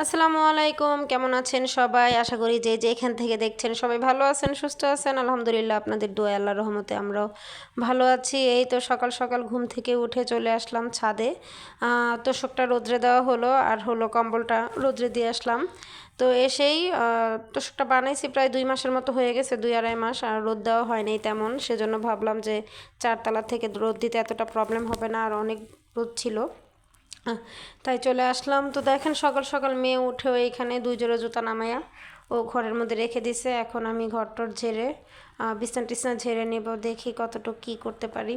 আসসালামু আলাইকুম, কেমন আছেন সবাই? আশা করি যে যে এখান থেকে দেখছেন সবাই ভালো আছেন, সুস্থ আছেন। আলহামদুলিল্লাহ, আপনাদের দোয়া আল্লাহ রহমতে আমরাও ভালো আছি। এই তো সকাল সকাল ঘুম থেকে উঠে চলে আসলাম ছাদে। তোষকটা রোদ্রে দেওয়া হলো আর হলো কম্বলটা রোদ্রে দিয়ে আসলাম। তো এসেই তোষকটা বানাইছি প্রায় দুই মাসের মতো হয়ে গেছে, দুই আড়াই মাস, আর রোদ দেওয়া হয়নি তেমন। সেজন্য ভাবলাম যে চারতলা থেকে রোদ দিতে এতটা প্রবলেম হবে না, আর অনেক রোদ ছিল। তাই চলে আসলাম। তো দেখেন সকাল সকাল মেয়ে উঠেও এইখানে দুই জোড়া জুতা নামায়া ও ঘরের মধ্যে রেখে দিছে। এখন আমি ঘরটর ঝেড়ে বিছনা টিছনা ঝেড়ে নেব, দেখি কতটুকু কী করতে পারি।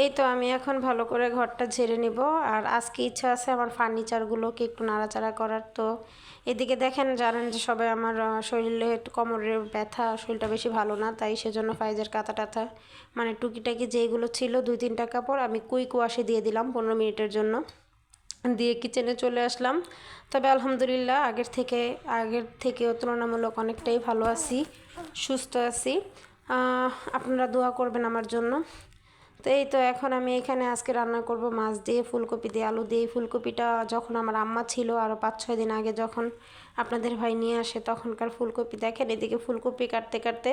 এই তো আমি এখন ভালো করে ঘরটা ঝেড়ে নিব। আর আজকে ইচ্ছা আছে আমার ফার্নিচারগুলোকে একটু নাড়াচাড়া করার। তো এদিকে দেখেন, জানেন যে সবাই আমার শরীরে একটু কোমরের ব্যথা, শরীরটা বেশি ভালো না, তাই সেজন্য ফাইজের কাঁথা টাথা মানে টুকিটাকি যেগুলো ছিল দুই তিনটা কাপড় আমি কুইক ওয়াশে দিয়ে দিলাম পনেরো মিনিটের জন্য। দিয়ে কিচেনে চলে আসলাম। তবে আলহামদুলিল্লাহ আগের থেকে, আগের থেকেও তুলনামূলক অনেকটাই ভালো আছি, সুস্থ আছি। আপনারা দোয়া করবেন আমার জন্য। তো এই তো এখন আমি এখানে আজকে রান্না করব মাছ দিয়ে, ফুলকপি দিয়ে, আলু দিয়ে। ফুলকপিটা যখন আমার আম্মা ছিল আরও পাঁচ, ছয় দিন আগে যখন আপনাদের ভাই নিয়ে আসে, তখনকার ফুলকপি দেখেন, এদিকে ফুলকপি কাটতে কাটতে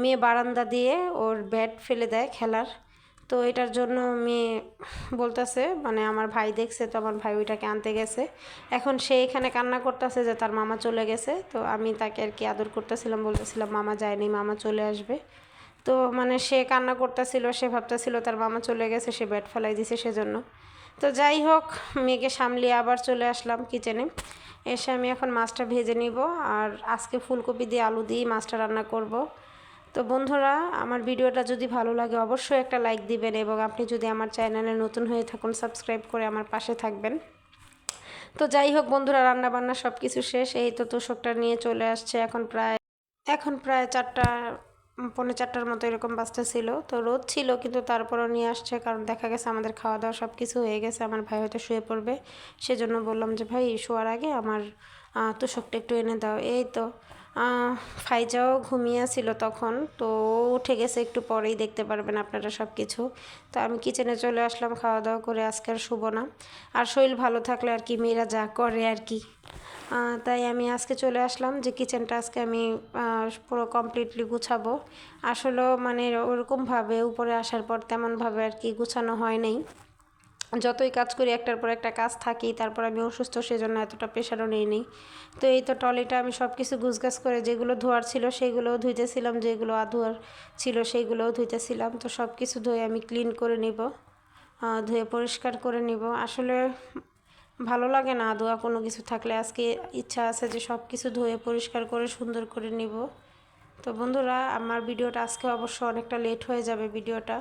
মেয়ে বারান্দা দিয়ে ওর ব্যাট ফেলে দেয় খেলার। তো এটার জন্য মেয়ে বলতেছে মানে আমার ভাই দেখছে, তো আমার ভাই ওইটাকে আনতে গেছে। এখন সে এখানে কান্না করতেছে যে তার মামা চলে গেছে, তো আমি তাকে আর কি আদর করতেছিলাম, বলতেছিলাম, মামা যায়নি, মামা চলে আসবে। তো মানে সে কান্না করতেছিল, সে ভাবতেছিল তার মামা চলে গেছে, সে ব্যাট ফেলাই দিছে সেজন্য। তো যাই হোক, মেয়েকে সামলিয়ে আবার চলে আসলাম কিচেনে এসে আমি এখন মাছটা ভেজে নিব, আর আজকে ফুলকপি দিয়ে আলু দিয়ে মাছটা রান্না করব। তো বন্ধুরা, আমার ভিডিওটা যদি ভালো লাগে অবশ্যই একটা লাইক দিবেন এবং আপনি যদি আমার চ্যানেলে নতুন হয়ে থাকুন সাবস্ক্রাইব করে আমার পাশে থাকবেন। তো যাই হোক বন্ধুরা রান্না বান্না সব কিছু শেষ। এই তো তোষকটা নিয়ে চলে আসছে। এখন প্রায় এখন প্রায় চারটা, পৌনে চারটার মতো এরকম বাসটা ছিল। তো রোদ ছিল, কিন্তু তারপরও নিয়ে আসছে কারণ দেখা গেছে আমাদের খাওয়া দাওয়া সব কিছু হয়ে গেছে। আমার ভাই হয়তো শুয়ে পড়বে। সেজন্য বললাম যে, ভাই, শোয়ার আগে আমার তোষকটা একটু এনে দাও। এই তো ফাইজাও ঘুমিয়ে ছিল তখন, তো উঠে গেছে একটু পরেই, দেখতে পারবেন আপনারা সব কিছু তো আমি কিচেনে চলে আসলাম খাওয়া দাওয়া করে, আজকে আর শুভ না। আর শরীর ভালো থাকলে আর কি, মেয়েরা যা করে আর কি। তাই আমি আজকে চলে আসলাম যে কিচেনটা আজকে আমি পুরো কমপ্লিটলি গুছাবো। আসলেও মানে ওরকমভাবে উপরে আসার পর তেমনভাবে আর কি গুছানো হয় নাই। যতই কাজ করি, একটার পর একটা কাজ থাকি, তারপর আমি অসুস্থ, সেজন্য এতটা প্রেশারও নেই নি তো এই তো টলিটা আমি সব কিছু গুছগাছ করে যেগুলো ধোয়ার ছিল সেইগুলোও ধুইতেছিলাম, যেগুলো আধোয়ার ছিল সেইগুলোও ধুইতেছিলাম। তো সব কিছু ধুয়ে আমি ক্লিন করে নিব ধুয়ে পরিষ্কার করে নিব। আসলে ভালো লাগে না ধোয়া কোনো কিছু থাকলে। আজকে ইচ্ছা আছে যে সব কিছু ধুয়ে পরিষ্কার করে সুন্দর করে নিব। তো বন্ধুরা, আমার ভিডিওটা আজকে অবশ্য অনেকটা লেট হয়ে যাবে ভিডিওটা।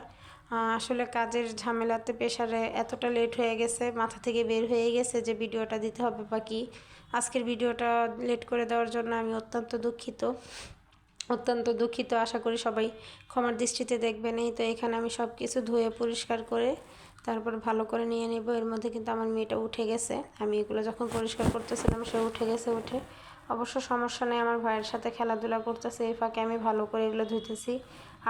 আসলে কাজের ঝামেলাতে প্রেশারে এতটা লেট হয়ে গেছে, মাথা থেকে বের হয়ে গেছে যে ভিডিওটা দিতে হবে বা কি। আজকের ভিডিওটা লেট করে দেওয়ার জন্য আমি অত্যন্ত দুঃখিত। অত্যন্ত দুঃখিত, আশা করি সবাই ক্ষমার দৃষ্টিতে দেখবেন। এই তো এখানে আমি সব কিছু ধুয়ে, পরিষ্কার করে, তারপর ভালো করে নিয়ে নেব। এর মধ্যে কিন্তু আমার মেয়েটা উঠে গেছে। আমি এগুলো যখন পরিষ্কার করতেছিলাম, সে উঠে গেছে, উঠে। অবশ্য সমস্যা নেই, আমার ভাইয়ের সাথে খেলাধুলা করতেছে, এই ফাঁকে আমি ভালো করে এগুলো ধুইতেছি।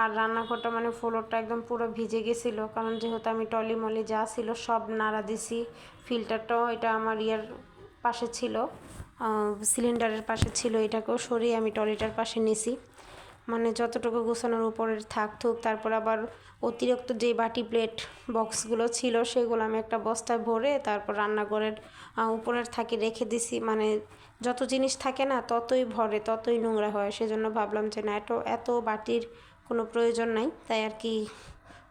আর রান্নাঘরটা মানে ফ্লোরটা একদম পুরো ভিজে গেছিল, কারণ যেহেতু আমি টলি মলি যা ছিল সব নাড়া দিছি। ফিল্টারটাও এটা আমার ইয়ার পাশে ছিল সিলিন্ডারের পাশে ছিল, এটাকেও সরিয়ে আমি টলিটার পাশে নিছি। মানে যতটুকু গোছানোর উপরে থাক থুক তারপর আবার অতিরিক্ত যে বাটি প্লেট বক্সগুলো ছিল, সেগুলো আমি একটা বস্তায় ভরে তারপর রান্নাঘরের উপরের থাকি রেখে দিছি। মানে যত জিনিস থাকে না, ততই ভরে, ততই নোংরা হয়। সেজন্য ভাবলাম যে না, এত এত বাটির কোনো প্রয়োজন নাই, তাই আর কি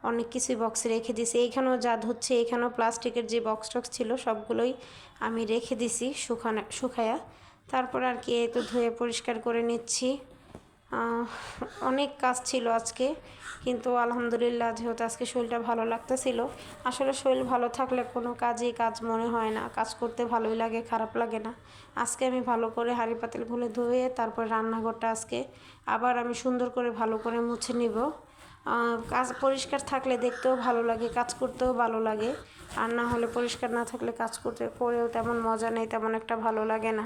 অনেক কিছুই বক্সে রেখে দিছি এইখানেও যা ধুচ্ছে এইখানেও প্লাস্টিকের যে বক্স টক্স ছিল, সবগুলোই আমি রেখে দিছি শুকানো, শুকায়া। তারপর আর কি তো ধুয়ে পরিষ্কার করে নিচ্ছি। অনেক কাজ ছিল আজকে, কিন্তু আলহামদুলিল্লাহ যেহেতু আজকে শরীরটা ভালো লাগতেছিল, আসলে শরীর ভালো থাকলে কোনো কাজই কাজ মনে হয় না, কাজ করতে ভালোই লাগে, খারাপ লাগে না। আজকে আমি ভালো করে হাঁড়ি পাতিলগুলো ধুয়ে তারপর রান্নাঘরটা আজকে আবার আমি সুন্দর করে ভালো করে মুছে নিব। কাজ পরিষ্কার থাকলে দেখতেও ভালো লাগে, কাজ করতেও ভালো লাগে, আর না হলে পরিষ্কার না থাকলে কাজ করতে করেও তেমন মজা নেই, তেমন একটা ভালো লাগে না।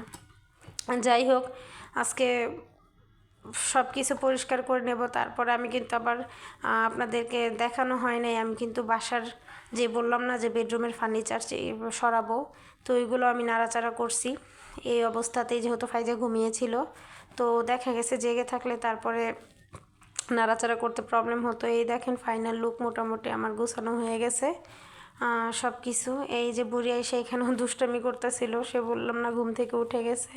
যাই হোক, আজকে সব কিছু পরিষ্কার করে নেব। তারপরে আমি কিন্তু আবার আপনাদেরকে দেখানো হয় নাই। আমি কিন্তু বাসার যে বললাম না যে বেডরুমের ফার্নিচার সরাবো, তো ওইগুলো আমি নাড়াচাড়া করছি। এই অবস্থাতেই যেহেতু ফাইজা ঘুমিয়েছিল, তো দেখা গেছে জেগে থাকলে তারপরে নাড়াচাড়া করতে প্রবলেম হতো। এই দেখেন ফাইনাল লুক মোটামুটি আমার গোছানো হয়ে গেছে। সব কিছু এই যে বুড়ি এসে এখানেও দুষ্টামি করতেছিল, সে বললাম না ঘুম থেকে উঠে গেছে।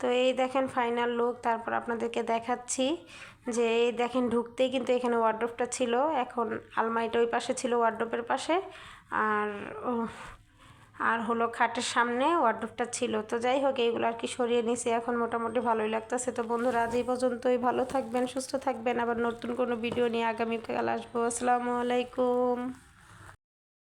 তো এই দেখেন ফাইনাল লুক তারপর আপনাদেরকে দেখাচ্ছি যে এই দেখেন ঢুকতেই কিন্তু এখানে ওয়ার্ড্রোপটা ছিল। এখন আলমারিটা ওই পাশে ছিল ওয়ার্ড্রোপের পাশে। আর আর হলো খাটের সামনে ওয়ার্ড্রোপটা ছিল। তো যাই হোক, এইগুলো আর কি সরিয়ে নিছি। এখন মোটামুটি ভালোই লাগতেছে। তো বন্ধুরা, আজ এই পর্যন্তই। ভালো থাকবেন, সুস্থ থাকবেন। আবার নতুন কোনো ভিডিও নিয়ে আগামীকাল আসব। আসসালামু আলাইকুম।